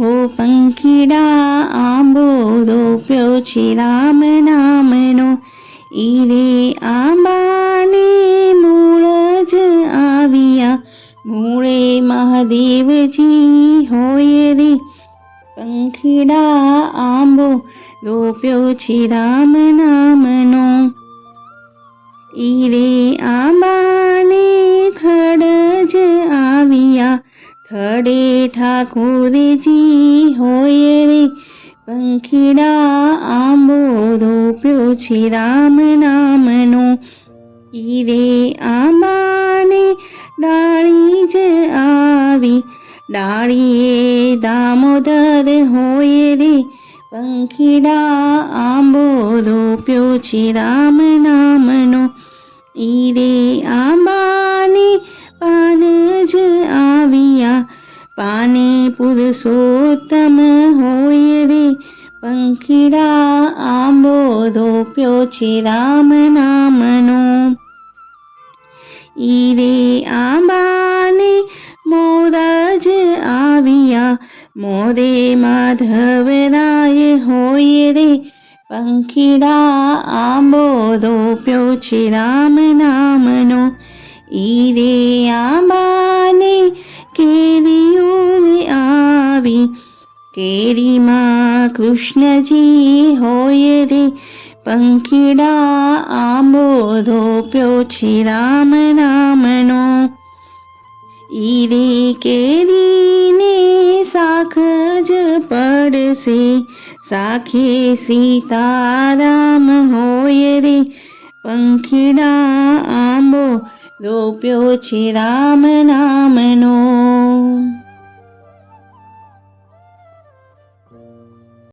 હો પંખીડા, આંબો, રોપ્યો છે રામ નામનો. ઈરે આંબાને મૂળ જ આવ્યા. મૂળે મહાદેવજી હોય રે. પંખીડા, આંબો, રોપ્યો છે રામ નામનો. ઈરે આંબાને થડ જ આવ્યા. થડે ઠાકોરજી હોય રે પંખીડા આંબો રોપ્યો છે રામ નામનો ઈરે આંબાને ડાળી જ આવી ડાળીએ દામોદર હોય રે પંખીડા આંબો રોપ્યો છે રામ નામનો ઈરે રે પાને પુરુષોત્તમ હોય રે પંખીડા આંબો રોપ્યો છે રામ નામનો. ઈરે આંબાને મોરજ આવ્યા, મોરે માધવરાય હોય રે. પંખીડા આંબો રોપ્યો છે રામ નામનો. કેરીમાં કૃષ્ણજી હોય રે, પંખીડા આંબો રોપ્યો છે રામ નામનો ઈ કેરીને શાખ જ પડશે સાખે સીતારામ હોય રે, પંખીડા આંબો રોપ્યો છે રામ નામનો